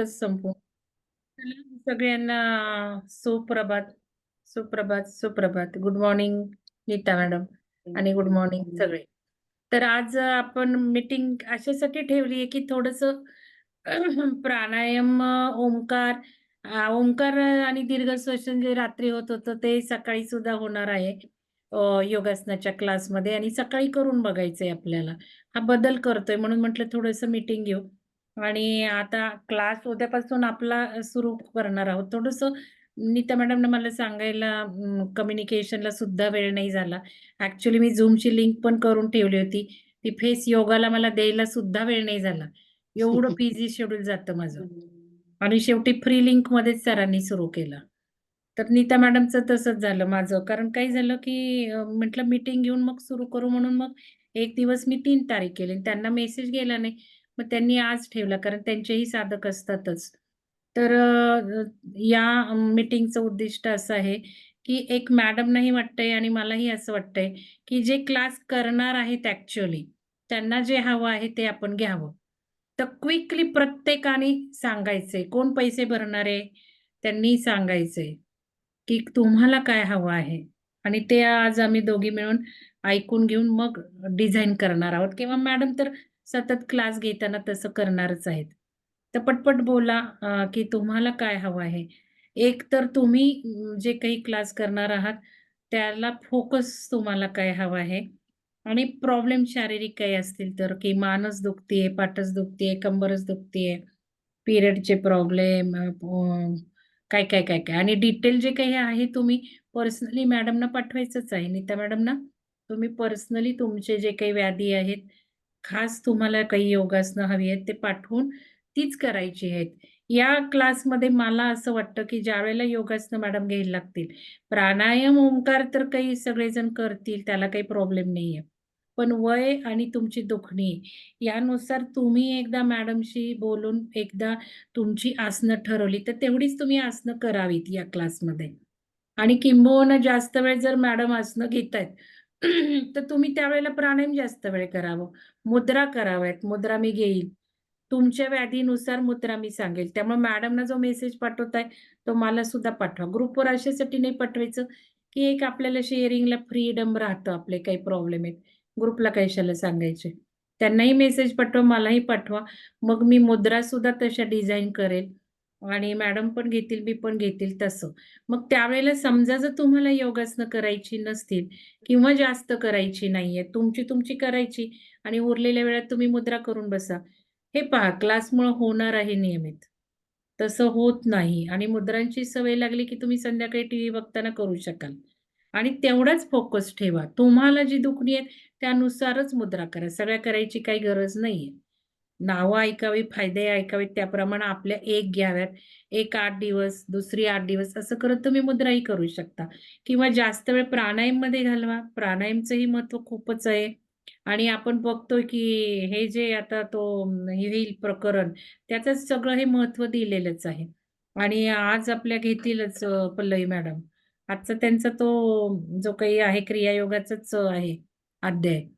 संपू चला सगळ्यांना सुप्रभात सुप्रभात सुप्रभात. Good morning Neeta madam. आणि गुड मॉर्निंग सगळे. तर आज आपण मीटिंग अशासाठी ठेवली आहे की थोडस प्राणायाम ओंकार ओंकार आणि दीर्घ श्वसन जे रात्री होत होतं ते सकाळी सुद्धा होणार आहे. योगासनाच्या क्लासमध्ये आणि सकाळी करून बघायचंय आपल्याला. हा बदल करतोय. म्हणून म्हटलं थोडस मीटिंग घेऊ. आणि आता क्लास उद्यापासून आपला सुरू करणार आहोत. थोडस नीता मॅडमने मला सांगायला कम्युनिकेशनला सुद्धा वेळ नाही झाला. ऍक्च्युली मी झूमची लिंक पण करून ठेवली होती. ती फेस योगाला मला द्यायला सुद्धा वेळ नाही झाला. एवढं बिझी शेड्यूल जातं माझं. आणि शेवटी फ्री लिंक मध्येच सरांनी सुरू केलं. तर नीता मॅडमचं तसंच झालं माझं. कारण काय झालं की म्हटलं मीटिंग घेऊन मग सुरू करू म्हणून मग एक दिवस मी तीन तारीख केली. त्यांना मेसेज गेला नाही. मग त्यांनी आज ठेवला कारण त्यांचेही साधक असतातच. तर या मीटिंगचं उद्दिष्ट असं आहे की एक मॅडमनाही वाटतंय आणि मलाही असं वाटतंय की जे क्लास करणार आहेत ऍक्च्युअली त्यांना जे हवं आहे ते आपण घ्यावं. तर क्विकली प्रत्येकाने सांगायचंय कोण पैसे भरणारे त्यांनी सांगायचंय की तुम्हाला काय हवं आहे? आणि ते आज आम्ही दोघी मिळून ऐकून घेऊन मग डिझाईन करणार आहोत. किंवा मॅडम तर सतत क्लास घेताना तसं करणारच आहेत. तर पटपट बोला की तुम्हाला काय हवं आहे? एक तर तुम्ही जे काही क्लास करणार आहात त्याला फोकस तुम्हाला काय हवं आहे? आणि प्रॉब्लेम शारीरिक काही असतील तर की मानस दुखतीये पाठच दुखतीये कंबरच दुखतीये पिरियडचे प्रॉब्लेम काय काय काय काय? आणि डिटेल जे काही आहे तुम्ही पर्सनली मॅडमना पाठवायचंच आहे. नीता मॅडमना तुम्ही पर्सनली तुमचे जे काही व्याधी आहेत खास तुम्हाला काही योगासनं हवी आहेत ते पाठवून तीच करायची आहेत. या क्लासमध्ये मला असं वाटतं की ज्या वेळेला योगासनं मॅडम घ्यायला लागतील प्राणायाम ओंकार तर काही सगळेजण करतील त्याला काही प्रॉब्लेम नाहीये पण वय आणि तुमची दुखणी यानुसार तुम्ही एकदा मॅडमशी बोलून एकदा तुमची आसनं ठरवली तर तेवढीच तुम्ही आसनं करावीत या क्लासमध्ये. आणि किंबहुना जास्त वेळ जर मॅडम आसनं घेतायत तर तुम्ही त्यावेळेला प्राणायाम जास्त वेळ करावं. मुद्रा कराव्यात. मुद्रा मी घेईल. तुमच्या व्याधीनुसार मुद्रा मी सांगेल. त्यामुळे मॅडमना जो मेसेज पाठवताय तो मला सुद्धा पाठवा. ग्रुपवर अशासाठी नाही पाठवायचं की एक आपल्याला शेअरिंगला फ्रीडम राहतं आपले काही प्रॉब्लेम आहेत. ग्रुपला कशाला सांगायचे? त्यांनाही मेसेज पाठवा मलाही पाठवा. मग मी मुद्रा सुद्धा तशा डिझाईन करेल. आणि मॅडम पण घेतील मी पण घेतील तसं. मग त्यावेळेला समजा जर तुम्हाला योगासनं करायची नसतील किंवा जास्त करायची नाहीये तुमची तुमची करायची आणि उरलेल्या वेळात तुम्ही मुद्रा करून बसा हे पहा क्लासमुळे होणार आहे नियमित. तसं होत नाही आणि मुद्रांची सवय लागली की तुम्ही संध्याकाळी टीव्ही बघताना करू शकाल. आणि तेवढाच फोकस ठेवा. तुम्हाला जी दुखणी आहेत त्यानुसारच मुद्रा करा. सगळ्या करायची काही गरज नाहीये. नावं ऐकावी फायदे ऐकावेत त्याप्रमाणे आपल्या एक घ्याव्यात. एक आठ दिवस दुसरी आठ दिवस असं करत तुम्ही मुद्राही करू शकता. किंवा जास्त वेळ प्राणायाममध्ये घालवा. प्राणायामचंही महत्त्व खूपच आहे. आणि आपण बघतोय की हे जे आता तो अं, होईल प्रकरण त्याचं सगळं हे महत्त्व दिलेलंच आहे. आणि आज आपल्या घेतीलच पल्लवी मॅडम. आजचा त्यांचा तो जो काही आहे क्रियायोगाचाच आहे अध्याय.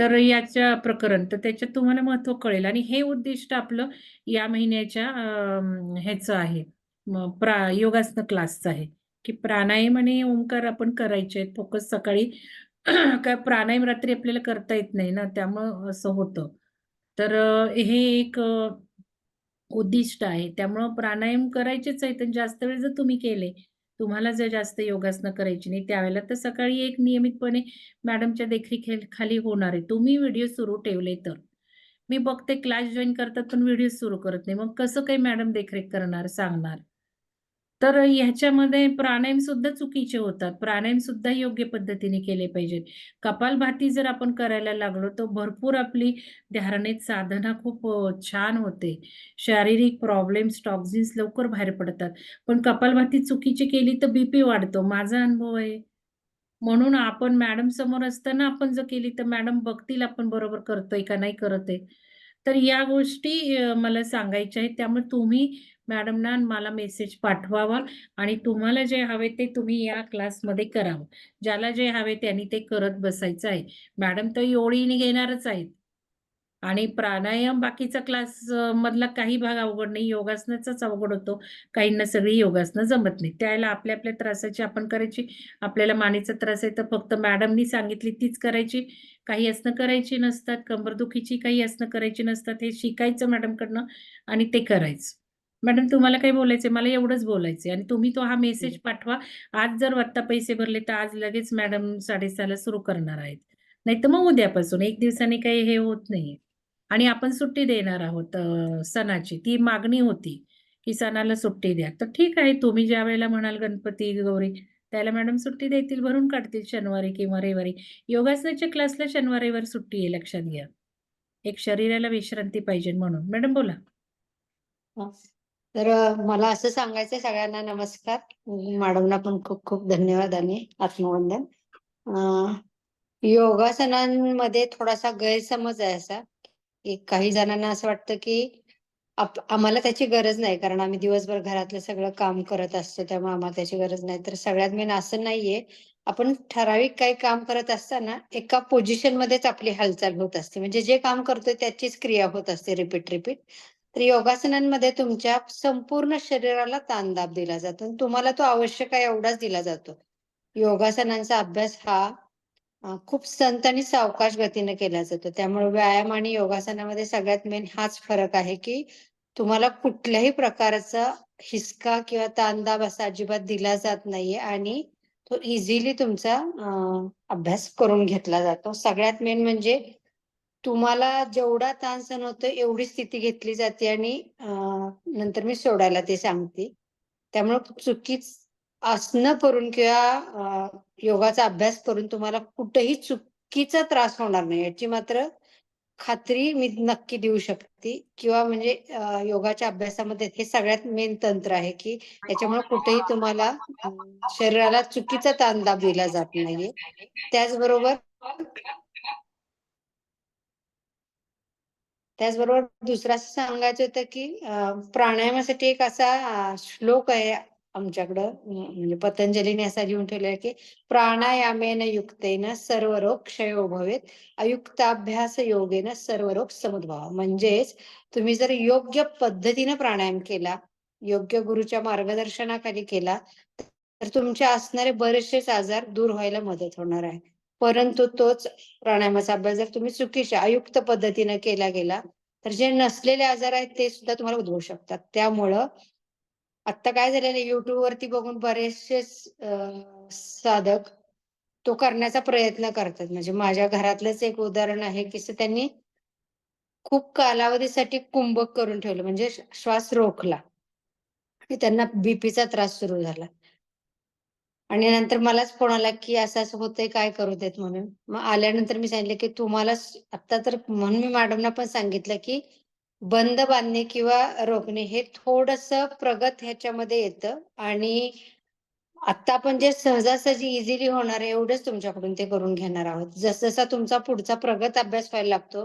तर याच्या प्रकरण तर त्याच्यात तुम्हाला महत्त्व कळेल. आणि हे उद्दिष्ट आपलं या महिन्याच्या ह्याचं आहे. प्रा योगासन क्लासचं आहे. की प्राणायाम आणि ओंकार आपण करायचे आहेत. फोकस सकाळी काय प्राणायाम रात्री आपल्याला करता येत नाही ना त्यामुळं असं होतं. तर हे एक उद्दिष्ट आहे. त्यामुळं प्राणायाम करायचेच आहेत जास्त वेळ जर तुम्ही केले तुम्हाला जर जास्त योगासनं करायची नाही त्यावेळेला तर सकाळी एक नियमितपणे मॅडमच्या देखरेखीखाली होणार आहे. तुम्ही व्हिडिओ सुरू ठेवले तर. मी बघते क्लास जॉईन करतात पण व्हिडिओ सुरू करत नाही. मग कसं काही मॅडम देखरेख करणार सांगणार? तर ह्याच्यामध्ये प्राणायाम सुद्धा चुकीचे होतात. प्राणायाम सुद्धा योग्य पद्धतीने केले पाहिजेत. कपालभाती जर आपण करायला लागलो तर भरपूर आपली ध्यारणेत साधना खूप छान होते. शारीरिक प्रॉब्लेम्स टॉक्झिन्स लवकर बाहेर पडतात. पण कपालभाती चुकीची केली तर बीपी वाढतो. माझा अनुभव आहे. म्हणून आपण मॅडम समोर असताना आपण जर केली तर मॅडम बघतील आपण बरोबर करतोय का नाही करत आहे तर या गोष्टी मला सांगायच्या आहेत. त्यामुळे तुम्ही मॅडमना मला मेसेज पाठवावा आणि तुम्हाला जे हवे ते तुम्ही या क्लासमध्ये करावं ज्याला जे हवे त्यांनी ते करत बसायचं आहे मॅडम तर ओळीने घेणारच आहेत आणि प्राणायाम बाकीचा क्लास मधला काही भाग अवघड नाही. योगासनाचाच अवघड होतो. काहींना सगळी योगासनं जमत नाही. त्याला आपल्या-आपल्या त्रासाची आपण करायची. आपल्याला मानेचा त्रास आहे तर फक्त मॅडमनी सांगितली तीच करायची. काही आसनं करायची नसतात. कंबरदुखीची काही आसनं करायची नसतात. हे शिकायचं मॅडमकडनं आणि ते करायचं. मॅडम तुम्हाला काही बोलायचंय? मला एवढंच बोलायचंय आणि तुम्ही तो हा मेसेज पाठवा. आज जर आत्ता पैसे भरले तर आज लगेच मॅडम 6:30 ला सुरू करणार आहेत. नाहीतर मग उद्यापासून 1 दिवसाने काही हे होत नाहीये. आणि आपण सुट्टी देणार आहोत सणाची. ती मागणी होती, की सणाला सुट्टी द्या. तर ठीक आहे तुम्ही ज्यावेळेला म्हणाल गणपती, गौरी त्याला मॅडम सुट्टी देतील, भरून काढतील शनिवारी किंवा रविवारी. योगासनाच्या क्लासला शनिवार, रविवार सुट्टी आहे लक्षात घ्या. एक शरीराला विश्रांती पाहिजे म्हणून. मॅडम बोला. तर मला असं सांगायचंय सगळ्यांना नमस्कार. मॅडमना पण खूप-खूप धन्यवाद आणि आत्मवंदन. योगासनांमध्ये थोडासा गैरसमज आहे असा, की काही जणांना असं वाटतं, की आम्हाला त्याची गरज नाही कारण आम्ही दिवसभर घरातलं सगळं काम करत असतो त्यामुळे आम्हाला त्याची गरज नाही. तर सगळ्यात मेन असं नाहीये. आपण ठराविक काही काम करत असताना एका पोझिशनमध्येच आपली हालचाल होत असते. म्हणजे जे काम करतोय त्याचीच क्रिया होत असते रिपीट-रिपीट. तर योगासनांमध्ये तुमच्या संपूर्ण शरीराला ताणदाब दिला जातो आणि तुम्हाला तो आवश्यक आहे एवढाच दिला जातो. योगासनांचा अभ्यास हा खूप संत आणि सावकाश गतीने केला जातो. त्यामुळे व्यायाम आणि योगासनामध्ये सगळ्यात मेन हाच फरक आहे, की तुम्हाला कुठल्याही प्रकारचा हिसका किंवा ताणदाब असा अजिबात दिला जात नाहीये आणि तो इझिली तुमचा अभ्यास करून घेतला जातो. सगळ्यात मेन म्हणजे तुम्हाला जेवढा ताण सहन होतो एवढी स्थिती घेतली जाते आणि नंतर मी सोडायला ते सांगते. त्यामुळे चुकीच आसनं करून किंवा योगाचा अभ्यास करून तुम्हाला कुठेही चुकीचा त्रास होणार नाही याची मात्र खात्री मी नक्की देऊ शकते किंवा म्हणजे योगाच्या अभ्यासामध्ये हे सगळ्यात मेन तंत्र आहे, की याच्यामुळे कुठेही तुम्हाला शरीराला चुकीचा ताण दाब दिला जात नाहीये. त्याचबरोबर त्याचबरोबर दुसरं असं सांगायचं होतं, की प्राणायामासाठी एक असा श्लोक आहे आमच्याकडं म्हणजे पतंजलीने असा लिहून ठेवला की प्राणायामेन युक्तेन सर्व रोग क्षयो भवेत, अयुक्ताभ्यास योगेन सर्व रोग समुद्भाव म्हणजेच तुम्ही जर योग्य पद्धतीने प्राणायाम केला, योग्य गुरुच्या मार्गदर्शनाखाली केला, तर तुमचे असणारे बरेचसेच आजार दूर व्हायला मदत होणार आहे. परंतु तोच प्राणायामाचा अभ्यास जर तुम्ही चुकीच्या अयुक्त पद्धतीने केला गेला, तर जे नसलेले आजार आहेत ते सुद्धा तुम्हाला उद्भवू शकतात. त्यामुळं आता काय झालेलं आहे वरती बघून बरेचसे साधक तो करण्याचा प्रयत्न करतात. म्हणजे माझ्या घरातलंच एक उदाहरण आहे, की त्यांनी खूप कालावधीसाठी कुंभक करून ठेवलं म्हणजे श्वास रोखला. त्यांना बीपीचा त्रास सुरू झाला. आणि नंतर मलाच फोन आला, की असं-असं होतंय काय करू देत म्हणून. मग आल्यानंतर मी सांगितलं, की तुम्हाला आता तर म्हणून मी मॅडमना पण सांगितलं, की बंद बांधणे किंवा रोखणे हे थोडस प्रगत ह्याच्यामध्ये येतं आणि आता आपण जे सहजासहजी इझिली होणार आहे एवढंच तुमच्याकडून ते करून घेणार आहोत. जसजसा तुमचा पुढचा प्रगत अभ्यास व्हायला लागतो,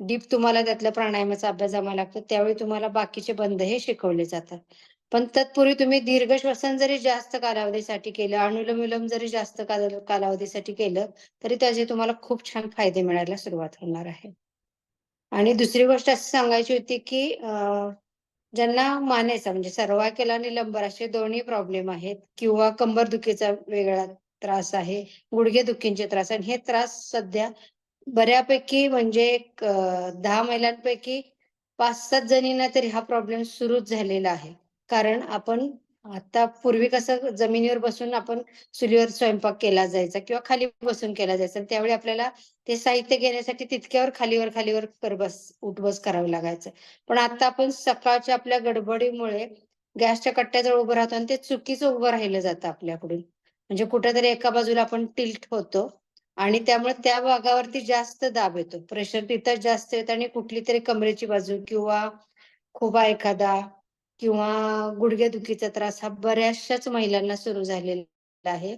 डीप तुम्हाला त्यातल्या प्राणायामाचा अभ्यास जमा लागतो, त्यावेळी तुम्हाला बाकीचे बंद हे शिकवले जातात. पण तत्पूर्वी तुम्ही दीर्घ श्वसन जरी जास्त कालावधीसाठी केलं, अनुलोम-विलोम जरी जास्त कालावधीसाठी केलं, तरी त्याचे तुम्हाला खूप छान फायदे मिळायला सुरुवात होणार आहे. आणि दुसरी गोष्ट अशी सांगायची होती, की ज्यांना मानेचा म्हणजे सर्व्हायकल आणि लंबर असे दोन्ही प्रॉब्लेम आहेत किंवा कंबर दुखीचा वेगळा त्रास आहे, गुडघेदुखीचे त्रास आणि हे त्रास सध्या बऱ्यापैकी म्हणजे दहा महिलांपैकी 5-7 जणींना तरी हा प्रॉब्लेम सुरूच झालेला आहे. कारण आपण आता पूर्वी कसं जमिनीवर बसून आपण चुलीवर स्वयंपाक केला जायचा किंवा खाली बसून केला जायचा त्यावेळी आपल्याला ते साहित्य घेण्यासाठी तितक्यावर खालीवर, खालीवर करबस उठबस उठ-बस करावं लागायचं. पण आता आपण सकाळच्या आपल्या गडबडीमुळे गॅसच्या कट्ट्याजवळ उभं राहतो आणि ते चुकीचं उभं राहिलं जातं आपल्याकडून. म्हणजे कुठेतरी एका बाजूला आपण टिल्ट होतो आणि त्यामुळे त्या भागावरती जास्त दाब येतो. प्रेशर तिथं जास्त येतं आणि कुठली तरी कमरेची बाजू किंवा खुबा एखादा किंवा गुडघ्यादुखीचा त्रास हा बऱ्याचशाच महिलांना सुरू झालेला आहे.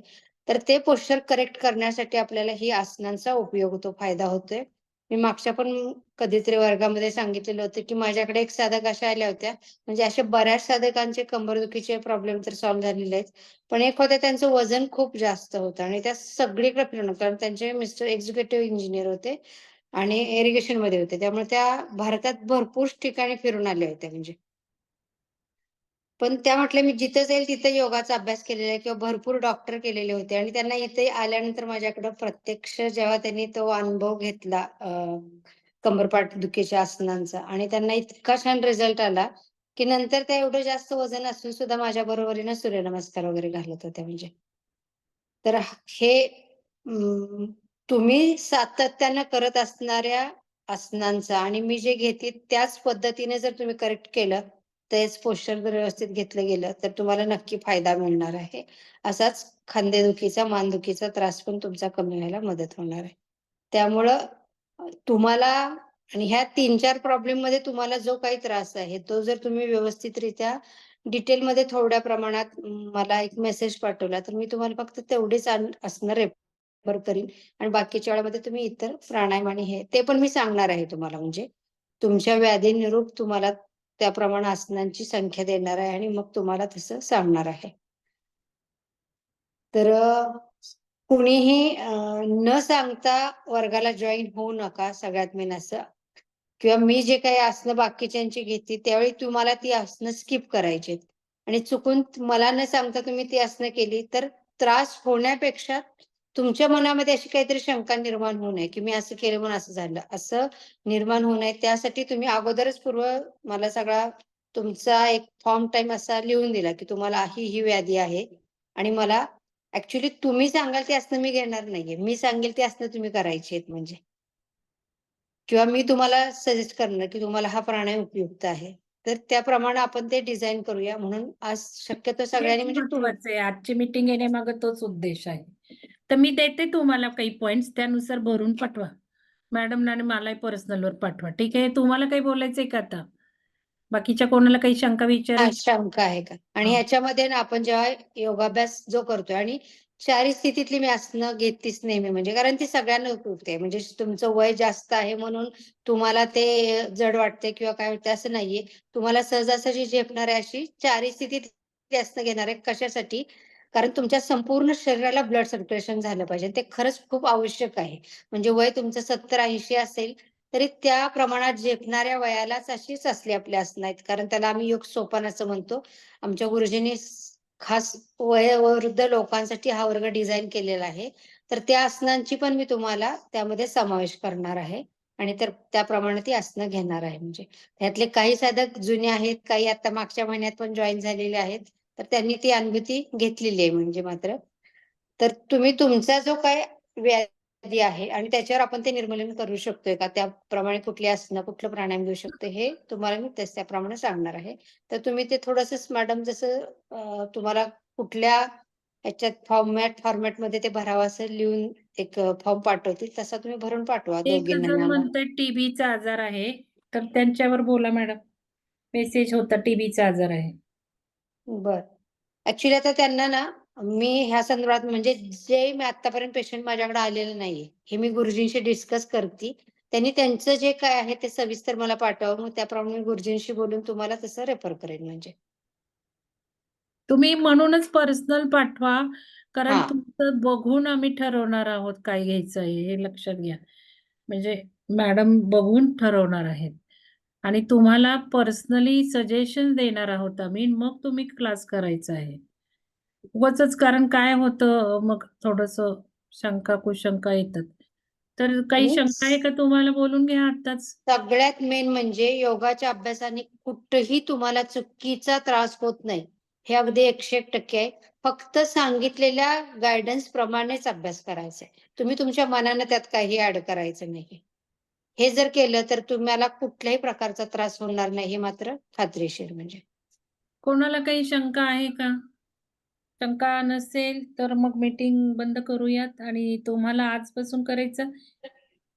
तर ते पोश्चर करेक्ट करण्यासाठी आपल्याला ही आसनांचा उपयोग होतो, फायदा होतोय. मी मागच्या पण कधीतरी वर्गामध्ये सांगितलेलं होतं, की माझ्याकडे एक साधक अशा आल्या होत्या, म्हणजे अशा बऱ्याच साधकांचे कंबरदुखीचे प्रॉब्लेम तर सॉल्व्ह झालेले आहेत. पण एक होते त्यांचं वजन खूप जास्त होतं आणि त्या सगळीकडे फिरणं कारण त्यांचे मिस्टर एक्झिक्युटिव्ह इंजिनियर होते आणि एरिगेशनमध्ये होते. त्यामुळे त्या भारतात भरपूर ठिकाणी फिरून आल्या होत्या म्हणजे. पण त्या म्हटल्या, "मी जिथं जाईल तिथं योगाचा अभ्यास केलेला आहे किंवा भरपूर डॉक्टर केलेले होते." आणि त्यांना इथे आल्यानंतर माझ्याकडं प्रत्यक्ष जेव्हा त्यांनी तो अनुभव घेतला कंबरपाठ दुखीच्या आसनांचा आणि त्यांना इतका छान रिझल्ट आला, की नंतर त्या एवढं जास्त वजन असून सुद्धा माझ्या बरोबरीनं सूर्यनमस्कार वगैरे घालत होत्या म्हणजे. तर हे तुम्ही सातत्यानं करत असणाऱ्या आसनांचा आणि मी जे घेते त्याच पद्धतीने जर तुम्ही करेक्ट केलं, तेच पोश्चर जर व्यवस्थित घेतलं गेलं, तर तुम्हाला नक्की फायदा मिळणार आहे. असाच खांदेदुखीचा, मानदुखीचा त्रास पण तुमचा कमी व्हायला मदत होणार आहे. त्यामुळं तुम्हाला आणि ह्या तीन चार प्रॉब्लेममध्ये तुम्हाला जो काही त्रास आहे, तो जर तुम्ही व्यवस्थितरित्या डिटेलमध्ये थोड्या प्रमाणात मला एक मेसेज पाठवला, तर मी तुम्हाला फक्त तेवढीच असणार रेफर करीन आणि बाकीच्या वेळामध्ये तुम्ही इतर प्राणायाम आणि हे ते पण मी सांगणार आहे तुम्हाला म्हणजे. तुमच्या व्याधीनुरूप तुम्हाला त्याप्रमाणे आसनांची संख्या देणार आहे आणि मग तुम्हाला तसं सांगणार आहे. तर कुणीही न सांगता वर्गाला जॉईन होऊ नका सगळ्यात मेन असं. किंवा मी जे काही आसनं बाकीच्यांची घेते, त्यावेळी तुम्हाला ती आसनं स्किप करायची आणि चुकून मला न सांगता तुम्ही ती आसनं केली, तर त्रास होण्यापेक्षा तुमच्या मनामध्ये अशी काहीतरी शंका निर्माण होऊ नये, की मी असं केलं म्हणून असं झालं. असं निर्माण होऊ नये त्यासाठी तुम्ही अगोदरच पूर्व मला सगळा तुमचा एक फॉर्म टाइम असा लिहून दिला, की तुम्हाला ही, ही व्याधी आहे आणि मला ॲक्चुअली तुम्ही सांगाल ती आसनं मी घेणार नाहीये. मी सांगेल ती आसनं तुम्ही करायची आहेत म्हणजे. किंवा मी तुम्हाला सजेस्ट करणार, की तुम्हाला हा प्राणायाम उपयुक्त आहे. तर त्याप्रमाणे आपण ते डिझाइन करूया म्हणून आज शक्यतो सगळ्यांनी म्हणजे. आजची मीटिंग येण्यामागे तोच उद्देश आहे. तर मी देते तुम्हाला काही पॉइंट्स त्यानुसार भरून पाठवा. मॅडमना आणि मलाही पर्सनलवर पाठवा. ठीक आहे. तुम्हाला काही बोलायचंय का आता? बाकीच्या कोणाला काही शंका विचारायची? शंका आहे का? आणि. ह्याच्यामध्ये ना आपण जेव्हा योगाभ्यास जो करतोय आणि शारीरिक स्थितीतली मी आसनं घेतीच नेहमी म्हणजे कारण ती सगळ्यांना उपयुक्त आहे. म्हणजे तुमचं वय जास्त आहे म्हणून तुम्हाला ते जड वाटते किंवा काय वाटते असं नाहीये. तुम्हाला सहजासहजी झेपणाऱ्या अशी शारीरिक स्थितीत आसनं घेणार आहे. कशासाठी? कारण तुमच्या संपूर्ण शरीराला ब्लड सर्क्युलेशन झालं पाहिजे. ते खरंच खूप आवश्यक आहे. म्हणजे वय तुमचं 70-80 असेल, तरी त्या प्रमाणात झेपणाऱ्या वयालाच अशीच असली आपली असणार आहेत. कारण त्याला आम्ही योग सोपान असं म्हणतो. आमच्या गुरुजींनी खास वयोवृद्ध लोकांसाठी हा वर्ग डिझाईन केलेला आहे. तर त्या आसनांची पण मी तुम्हाला त्यामध्ये समावेश करणार आहे आणि तर त्याप्रमाणे ती आसनं घेणार आहे म्हणजे. त्यातले काही साधक जुने आहेत, काही आता मागच्या महिन्यात पण जॉईन झालेले आहेत. तर त्यांनी ती अनुभूती घेतलेली आहे म्हणजे मात्र. तर तुम्ही तुमचा जो काही व्याधी आहे आणि त्याच्यावर आपण ते निर्मूलन करू शकतोय का? त्याप्रमाणे कुठली आसनं, कुठलं प्राणायाम घेऊ शकतो हे तुम्हाला मी तस त्याप्रमाणे सांगणार आहे. तर तुम्ही ते थोडंसं मॅडम जसं तुम्हाला कुठल्या ह्याच्यात फॉर्मॅट फॉर्मॅटमध्ये ते भरावं असं लिहून एक फॉर्म पाठवतील, तसा तुम्ही भरून पाठवा टीबीचा आजार आहे. तर त्यांच्यावर बोला मॅडम. मेसेज होता टीबीचा आजार आहे. बरं. ॲक्चुअली आता त्यांना ना मी ह्या संदर्भात म्हणजे जे मी आत्तापर्यंत पेशंट माझ्याकडे आलेलं नाहीये. हे मी गुरुजींशी डिस्कस करती. त्यांनी त्यांचं जे काय आहे ते सविस्तर मला पाठवावं. मग त्याप्रमाणे मी गुरुजींशी बोलून तुम्हाला तसं रेफर करेन म्हणजे. तुम्ही म्हणूनच पर्सनल पाठवा. कारण हां. तुमचं बघून आम्ही ठरवणार आहोत काय घ्यायचं आहे हे लक्षात घ्या. म्हणजे मॅडम बघून ठरवणार आहेत आणि तुम्हाला पर्सनली सजेशन देणार आहोत आम्ही. मग तुम्ही क्लास करायचा आहे. उगाचच कारण काय होतं मग थोडंसं शंका कुशंका येतात. तर काही शंका आहे का तुम्हाला बोलून घ्या आत्ताच? सगळ्यात मेन म्हणजे योगाच्या अभ्यासाने कुठेही तुम्हाला चुकीचा त्रास होत नाही. हे अगदी 101% आहे. फक्त सांगितलेल्या गाईडन्स प्रमाणेच अभ्यास करायचा आहे. तुम्ही तुमच्या मनानं त्यात काही ॲड करायचं नाही. हे जर केलं तर तुम्हाला कुठल्याही प्रकारचा त्रास होणार नाही हे मात्र खात्रीशीर म्हणजे. कोणाला काही शंका आहे का? शंका नसेल तर मग मीटिंग बंद करूयात आणि तुम्हाला आजपासून करायचं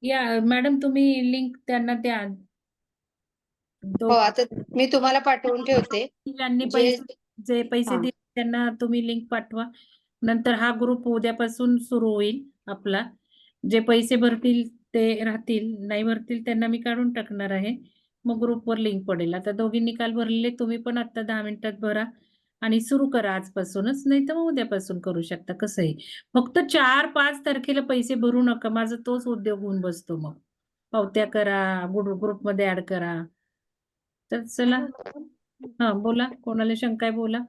या मॅडम तुम्ही लिंक त्यांना द्या. हो, आता मी तुम्हाला पाठवून ठेवते. ज्यांनी जे पैसे जे पैसे. दिले त्यांना तुम्ही लिंक पाठवा. नंतर हा ग्रुप उद्यापासून सुरू होईल आपला. जे पैसे भरतील ते राहतील, नाही भरतील त्यांना मी काढून टाकणार आहे. मग ग्रुपवर लिंक पडेल. आता दोघींनी काल भरलेले तुम्ही पण आता 10 मिनिटात भरा आणि सुरू करा आजपासूनच, नाहीतर मग उद्यापासून करू शकता कसंही. फक्त 4-5 तारखेला पैसे भरू नका. माझा तोच उद्योग होऊन बसतो मग. पावत्या करा ग्रुप ग्रुपमध्ये ऍड करा तर चला हा बोला कोणाला शंका आहे बोला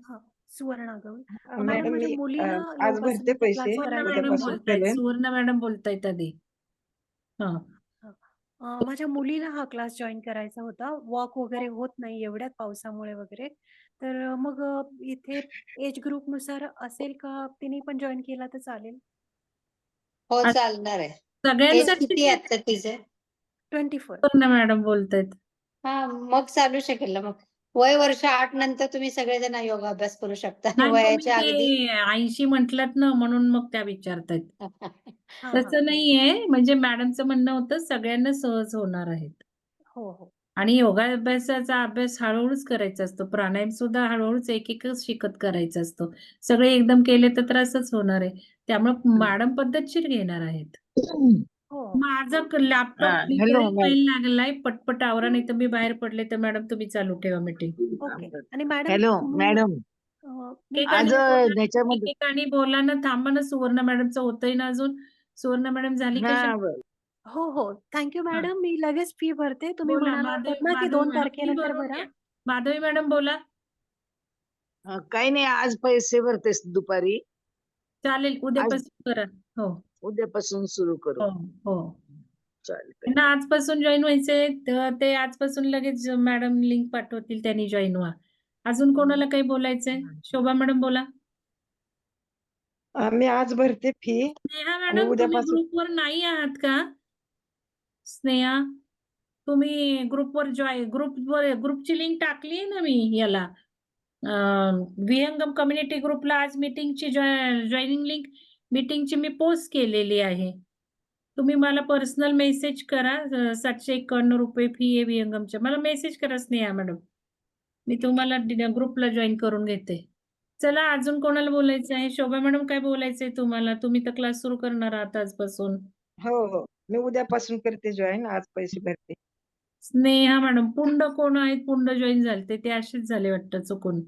सुवर्णा गवळी मॅडम मॅडम माझ्या मी अ, मुलीला आज भरते योगासनाचा पैसे क्लास सुवर्ण करायचा मॅडम उद्यापासून होता बोलतायत सुवर्ण मॅडम बोलतायत आधी हा. अ, माझ्या मुलीला हा क्लास जॉईन करायचा होता. वॉक वगैरे होत नाही एवढ्यात पावसामुळे वगैरे. तर अ, मग अ, इथे एज ग्रुपनुसार असेल का तिने पण जॉईन केला तर चालेल? हो चालणार आहे. एज सगळ्यांसाठी किती आहे आता तिचं? Twenty four. मॅडम बोलतायत. हा मग चालू शकेल ना मग. वय वर्ष आठ नंतर तुम्ही सगळेजण योगा अभ्यास करू शकता. वयाच्या अगदी. ऐंशी म्हटलात ना म्हणून मग त्या विचारतायत. तसं नाहीये. म्हणजे मॅडमचं म्हणणं होतं सगळ्यांना सहज होणार आहेत. हो हो. आणि योगा अभ्यासाचा अभ्यास हळूहळूच करायचा असतो. प्राणायाम सुद्धा हळूहळूच एक एकच शिकत करायचा असतो. सगळे एकदम केले तर त्रासच होणार आहे. त्यामुळे मॅडम पद्धतशीर घेणार आहेत. हो. माझा लॅपटॉप हा, लागलाय पटपट आवरा नाही तर मी बाहेर पडले तर मॅडम तुम्ही चालू ठेवा मीटिंग ओके. आणि मॅडम हॅलो तुम्ही मॅडम. अ, मी आज एकेकाने बोला त्याच्यामध्ये एकेकाने बोला ना थांबा ना सुवर्ण मॅडमचं होतंय ना अजून. सुवर्ण मॅडम झाली का हा. हो हो. थँक्यू हा. मॅडम. मी लगेच फी भरते. तुम्ही बोला म्हणाला माधवी होतात ना की माधवी दोन मॅडम मी तारखेनंतर भरा माधवी मॅडम बोला. अ, काही नाही आज पैसे भरतेस दुपारी. चालेल उद्यापासून करा. हो. उद्यापासून सुरू करू. हो हो. चालेल. त्यांना आजपासून जॉईन व्हायचंय तर ते आजपासून लगेच मॅडम लिंक पाठवतील त्यांनी जॉईन व्हा. अजून कोणाला काही बोलायचंय? शोभा मॅडम बोला. अ, मी आज भरते फी स्नेहा मॅडम तुम्ही उद्यापासून ग्रुपवर नाही आहात का? स्नेहा तुम्ही ग्रुपवर जॉय ग्रुपवर ग्रुपची लिंक टाकली ना मी याला? विहंगम कम्युनिटी ग्रुपला आज मीटिंगची जॉईनिंग लिंक मीटिंगची मी पोस्ट केलेली आहे. तुम्ही मला पर्सनल मेसेज करा सातशे एकावन्न रुपये फी आहे विहंगमच्या मला मेसेज करा स्नेहा मॅडम मी तुम्हाला ग्रुपला जॉईन करून घेते. चला अजून कोणाला बोलायचं आहे? शोभा मॅडम काय बोलायचंय तुम्हाला? तुम्ही तर क्लास सुरू करणार आहात आजपासून. हो हो. मी उद्यापासून करते जॉईन आज पैसे भरते. स्नेहा मॅडम पुंड कोण आहेत? पुंड जॉईन झाले ते असेच झाले वाटतं चुकून.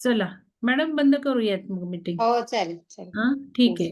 चला. मॅडम बंद करूयात मग मीटिंग. हो चालेल चालेल. हा ठीक आहे.